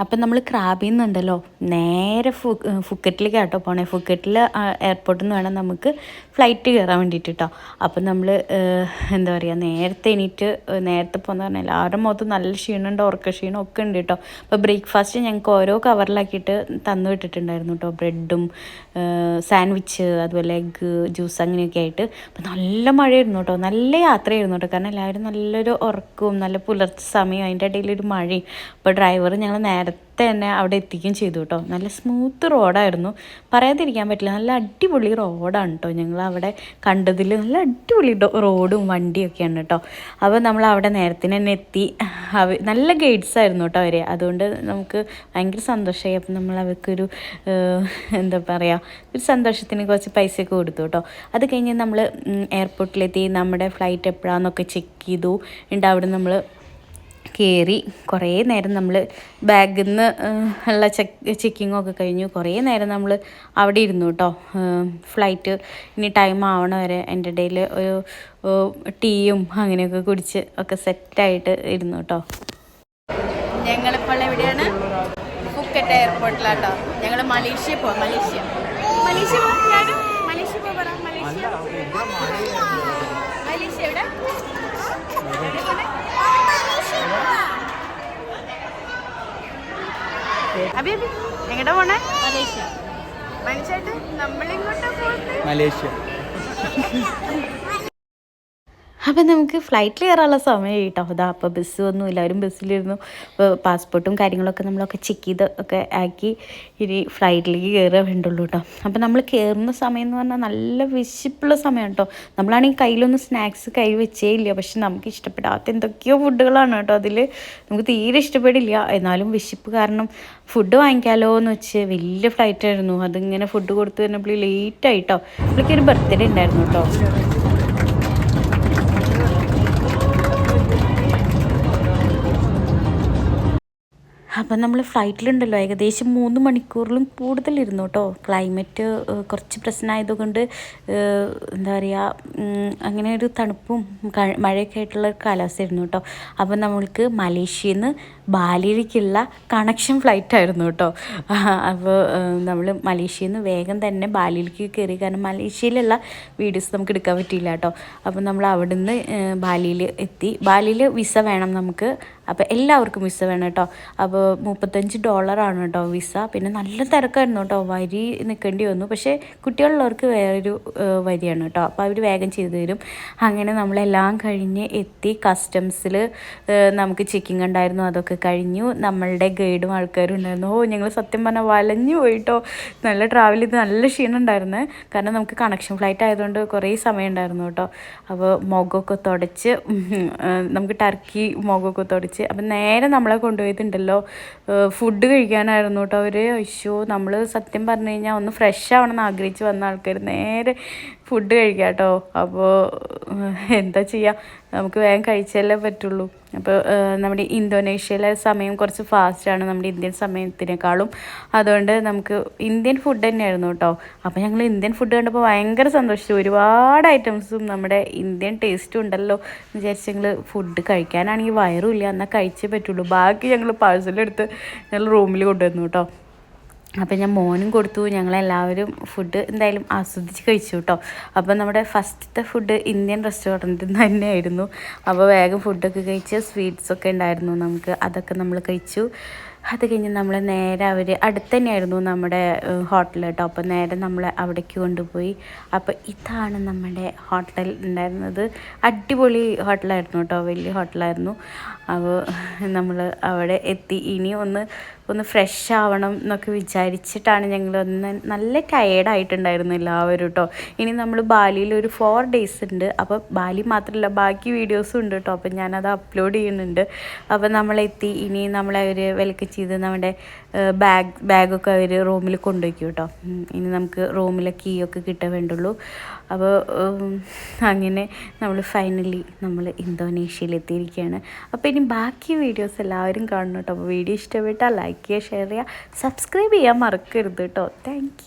അപ്പം നമ്മൾ ക്രാബിൽ നിന്നുണ്ടല്ലോ നേരെ ഫു ഫുക്കറ്റിലേക്ക് കേട്ടോ പോണേ. ഫുക്കറ്റിൽ എയർപോർട്ടിൽ നിന്ന് വേണം നമുക്ക് ഫ്ലൈറ്റ് കയറാൻ വേണ്ടിയിട്ട് കേട്ടോ അപ്പം നമ്മൾ എന്താ പറയുക നേരത്തെ എണീറ്റ് നേരത്തെ പോകുന്ന പറഞ്ഞാൽ എല്ലാവരുടെ മുഖത്ത് നല്ല ക്ഷീണമുണ്ട് ഉറക്ക ക്ഷീണം ഒക്കെ ഉണ്ട് കേട്ടോ. അപ്പോൾ ബ്രേക്ക്ഫാസ്റ്റ് ഞങ്ങൾക്ക് ഓരോ കവറിലാക്കിയിട്ട് തന്നു വിട്ടിട്ടുണ്ടായിരുന്നു കേട്ടോ. ബ്രെഡും സാൻഡ്വിച്ച് അതുപോലെ എഗ്ഗ് ജ്യൂസ് അങ്ങനെയൊക്കെ ആയിട്ട്. അപ്പം നല്ല മഴയായിരുന്നു കേട്ടോ. നല്ല യാത്രയായിരുന്നു കേട്ടോ. കാരണം എല്ലാവരും നല്ലൊരു ഉറക്കവും നല്ല പുലർച്ചെ സമയം അതിന്റെ ഇടയിൽ ഒരു മഴയും. അപ്പോൾ ഡ്രൈവർ ഞങ്ങൾ നേരത്തെ തന്നെ അവിടെ എത്തിക്കുകയും ചെയ്തു കേട്ടോ. നല്ല സ്മൂത്ത് റോഡായിരുന്നു പറയാതിരിക്കാൻ പറ്റില്ല. നല്ല അടിപൊളി റോഡാണ് കേട്ടോ. ഞങ്ങൾ അവിടെ കണ്ടതിൽ നല്ല അടിപൊളി റോഡും വണ്ടിയൊക്കെയാണ് കേട്ടോ. അപ്പോൾ നമ്മൾ അവിടെ നേരത്തിന് തന്നെ എത്തി. അവ നല്ല ഗൈഡ്സ് ആയിരുന്നു കേട്ടോ അവർ അതുകൊണ്ട് നമുക്ക് ഭയങ്കര സന്തോഷമായി. അപ്പം നമ്മൾ അവർക്കൊരു എന്താ പറയുക ഒരു സന്തോഷത്തിന് കുറച്ച് പൈസയൊക്കെ കൊടുത്തു കേട്ടോ. അത് കഴിഞ്ഞ് നമ്മൾ എയർപോർട്ടിലെത്തി നമ്മുടെ ഫ്ലൈറ്റ് എപ്പോഴാണെന്നൊക്കെ ചെക്ക് ചെയ്തു. ഉണ്ട് അവിടെ നമ്മൾ കയറി കുറേ നേരം നമ്മൾ ബാഗിൽ നിന്ന് ഉള്ള ചെക്ക് ചെക്കിങ്ങൊക്കെ കഴിഞ്ഞു. കുറേ നേരം നമ്മൾ അവിടെ ഇരുന്നു കേട്ടോ ഫ്ലൈറ്റ് ഇനി ടൈം ആവണ വരെ എന്റെ ഇടയിൽ ഒരു ടീയും അങ്ങനെയൊക്കെ കുടിച്ച് ഒക്കെ സെറ്റായിട്ട് ഇരുന്നു കേട്ടോ ഞങ്ങളിപ്പോൾ എവിടെയാണ്? ഫുക്കറ്റ് എയർപോർട്ടിലാട്ടോ ഞങ്ങൾ മലേഷ്യ പോവാം. മലേഷ്യ. മലേഷ്യ മലേഷ്യ പോവാം മലേഷ്യ. അബി അബി എങ്ങോട്ടാ പോണേ? മലേഷ്യ. മനുഷ്യായിട്ട് നമ്മളിങ്ങോട്ടാ പോകുന്നത് മലേഷ്യ. അപ്പം നമുക്ക് ഫ്ലൈറ്റിൽ കയറാനുള്ള സമയം കേട്ടോ അതാ അപ്പോൾ ബസ് വന്നു എല്ലാവരും ബസ്സിലിരുന്നു അപ്പോൾ പാസ്പോർട്ടും കാര്യങ്ങളൊക്കെ നമ്മളൊക്കെ ചെക്ക് ചെയ്ത് ഒക്കെ ആക്കി ഇനി ഫ്ലൈറ്റിലേക്ക് കയറുക വേണ്ടുള്ളൂ കേട്ടോ അപ്പം നമ്മൾ കയറുന്ന സമയം എന്ന് പറഞ്ഞാൽ നല്ല വിശപ്പുള്ള സമയം കേട്ടോ നമ്മളാണെങ്കിൽ കയ്യിലൊന്നും സ്നാക്സ് കൈ വെച്ചേ ഇല്ല. പക്ഷെ നമുക്ക് ഇഷ്ടപ്പെടാത്ത എന്തൊക്കെയോ ഫുഡുകളാണ് കേട്ടോ അതിൽ നമുക്ക് തീരെ ഇഷ്ടപ്പെടില്ല. എന്നാലും വിശപ്പ് കാരണം ഫുഡ് വാങ്ങിക്കാലോ എന്ന് വെച്ച് വലിയ ഫ്ലൈറ്റ് ആയിരുന്നു. അതിങ്ങനെ ഫുഡ് കൊടുത്തു തന്നപ്പോൾ ലേറ്റ് ആയിട്ടോ ഒരു ബർത്ത്ഡേ ഉണ്ടായിരുന്നു കേട്ടോ അപ്പം നമ്മൾ ഫ്ലൈറ്റിലുണ്ടല്ലോ ഏകദേശം മൂന്ന് മണിക്കൂറിലും കൂടുതലിരുന്നു കേട്ടോ ക്ലൈമറ്റ് കുറച്ച് പ്രശ്നമായതുകൊണ്ട് എന്താ പറയുക അങ്ങനെ ഒരു തണുപ്പും മഴയൊക്കെ ആയിട്ടുള്ള കാലാവസ്ഥയായിരുന്നു കേട്ടോ അപ്പം നമ്മൾക്ക് മലേഷ്യയിൽ നിന്ന് ബാലിയിലേക്കുള്ള കണക്ഷൻ ഫ്ലൈറ്റ് ആയിരുന്നു കേട്ടോ അപ്പോൾ നമ്മൾ മലേഷ്യയിൽ നിന്ന് വേഗം തന്നെ ബാലിയിലേക്ക് കയറി കാരണം മലേഷ്യയിലുള്ള വീഡിയോസ് നമുക്ക് എടുക്കാൻ പറ്റിയില്ല കേട്ടോ അപ്പം നമ്മൾ അവിടുന്ന് ബാലിയിൽ എത്തി. ബാലിയിൽ വിസ വേണം നമുക്ക്. അപ്പോൾ എല്ലാവർക്കും വിസ വേണം കേട്ടോ. അപ്പോൾ മുപ്പത്തഞ്ച് ഡോളറാണ് കേട്ടോ വിസ. പിന്നെ നല്ല തിരക്കായിരുന്നു കേട്ടോ. വരി നിൽക്കേണ്ടി വന്നു. പക്ഷേ കുട്ടികളുള്ളവർക്ക് വേറൊരു വരിയാണ് കേട്ടോ. അപ്പോൾ അവർ വേഗം ചെയ്തു തരും. അങ്ങനെ നമ്മളെല്ലാം കഴിഞ്ഞ് എത്തി കസ്റ്റംസിൽ നമുക്ക് ചെക്കിംഗ് ഉണ്ടായിരുന്നു. അതൊക്കെ കഴിഞ്ഞു. നമ്മളുടെ ഗൈഡും ആൾക്കാരും ഉണ്ടായിരുന്നു ഓ ഞങ്ങൾ സത്യം പറഞ്ഞാൽ വലഞ്ഞു പോയിട്ടോ നല്ല ട്രാവൽ ചെയ്ത് നല്ല ക്ഷീണം ഉണ്ടായിരുന്നു. കാരണം നമുക്ക് കണക്ഷൻ ഫ്ലൈറ്റ് ആയതുകൊണ്ട് കുറേ സമയം ഉണ്ടായിരുന്നു കേട്ടോ. അപ്പോൾ മുഖമൊക്കെ തുടച്ച് നമുക്ക് ടർക്കി മുഖമൊക്കെ തുടച്ച് അപ്പം നേരെ നമ്മളെ കൊണ്ടുപോയിട്ടുണ്ടല്ലോ. ഫുഡ് കഴിക്കാനായിരുന്നു കേട്ടോ അവർ അയ്യോ നമ്മൾ സത്യം പറഞ്ഞു കഴിഞ്ഞാൽ ഒന്ന് ഫ്രഷ് ആവണം എന്ന് ആഗ്രഹിച്ച് വന്ന ആൾക്കാർ നേരെ ഫുഡ് കഴിക്കാം കേട്ടോ അപ്പോൾ എന്താ ചെയ്യുക നമുക്ക് വേഗം കഴിച്ചാലേ പറ്റുള്ളൂ. അപ്പോൾ നമ്മുടെ ഇന്തോനേഷ്യയിലെ സമയം കുറച്ച് ഫാസ്റ്റാണ് നമ്മുടെ ഇന്ത്യൻ സമയത്തിനേക്കാളും. അതുകൊണ്ട് നമുക്ക് ഇന്ത്യൻ ഫുഡ് തന്നെയായിരുന്നു കേട്ടോ. അപ്പോൾ ഞങ്ങൾ ഇന്ത്യൻ ഫുഡ് കണ്ടപ്പോൾ ഭയങ്കര സന്തോഷിച്ചു. ഒരുപാട് ഐറ്റംസും നമ്മുടെ ഇന്ത്യൻ ടേസ്റ്റും ഉണ്ടല്ലോ എന്ന് വിചാരിച്ച് ഞങ്ങൾ ഫുഡ് കഴിക്കാനാണെങ്കിൽ വയറുമില്ല എന്നാൽ കഴിച്ചേ പറ്റുള്ളൂ. ബാക്കി ഞങ്ങൾ പാഴ്സലെടുത്ത് ഞങ്ങൾ റൂമിൽ കൊണ്ടുവന്നു കേട്ടോ. അപ്പം ഞാൻ മോനും കൊടുത്തു. ഞങ്ങളെല്ലാവരും ഫുഡ് എന്തായാലും ആസ്വദിച്ച് കഴിച്ചു കേട്ടോ അപ്പം നമ്മുടെ ഫസ്റ്റത്തെ ഫുഡ് ഇന്ത്യൻ റെസ്റ്റോറന്റിൽ നിന്ന് തന്നെയായിരുന്നു. അപ്പോൾ വേഗം ഫുഡൊക്കെ കഴിച്ച് സ്വീറ്റ്സൊക്കെ ഉണ്ടായിരുന്നു നമുക്ക്. അതൊക്കെ നമ്മൾ കഴിച്ചു. അത് കഴിഞ്ഞ് നമ്മൾ നേരെ അവർ അടുത്ത് തന്നെയായിരുന്നു നമ്മുടെ ഹോട്ടൽ കേട്ടോ. അപ്പോൾ നേരെ നമ്മൾ അവിടേക്ക് കൊണ്ടുപോയി. അപ്പോൾ ഇതാണ് നമ്മുടെ ഹോട്ടൽ ഉണ്ടായിരുന്നത്. അടിപൊളി ഹോട്ടലായിരുന്നു കേട്ടോ. വലിയ ഹോട്ടലായിരുന്നു. അപ്പോൾ നമ്മൾ അവിടെ എത്തി. ഇനി ഒന്ന് ഒന്ന് ഫ്രഷ് ആവണം എന്നൊക്കെ വിചാരിച്ചിട്ടാണ് ഞങ്ങൾ ഒന്ന് നല്ല ടയേർഡായിട്ടുണ്ടായിരുന്നു എല്ലാവരും കേട്ടോ. ഇനി നമ്മൾ ബാലിയിൽ ഒരു ഫോർ ഡേയ്സ് ഉണ്ട്. അപ്പോൾ ബാലി മാത്രമല്ല ബാക്കി വീഡിയോസും ഉണ്ട് കേട്ടോ. അപ്പോൾ ഞാനത് അപ്ലോഡ് ചെയ്യുന്നുണ്ട്. അപ്പോൾ നമ്മളെത്തി. ഇനി നമ്മളെ ഒരു വെൽക്കം ചെയ്ത് നമ്മുടെ ബാഗ് ബാഗൊക്കെ അവർ റൂമിൽ കൊണ്ടുവയ്ക്കും കേട്ടോ. ഇനി നമുക്ക് റൂമിലെ കീ ഒക്കെ കിട്ടാൻ വേണ്ടുള്ളൂ. അപ്പോൾ അങ്ങനെ നമ്മൾ ഫൈനലി നമ്മൾ ഇന്തോനേഷ്യയിൽ എത്തിയിരിക്കുകയാണ്. അപ്പോൾ ഇനി ബാക്കി വീഡിയോസ് എല്ലാവരും കാണണം കേട്ടോ. അപ്പോൾ വീഡിയോ ഇഷ്ടപ്പെട്ടാൽ ലൈക്ക് ചെയ്യുക ഷെയർ ചെയ്യുക സബ്സ്ക്രൈബ് ചെയ്യാൻ മറക്കരുത് കേട്ടോ. താങ്ക്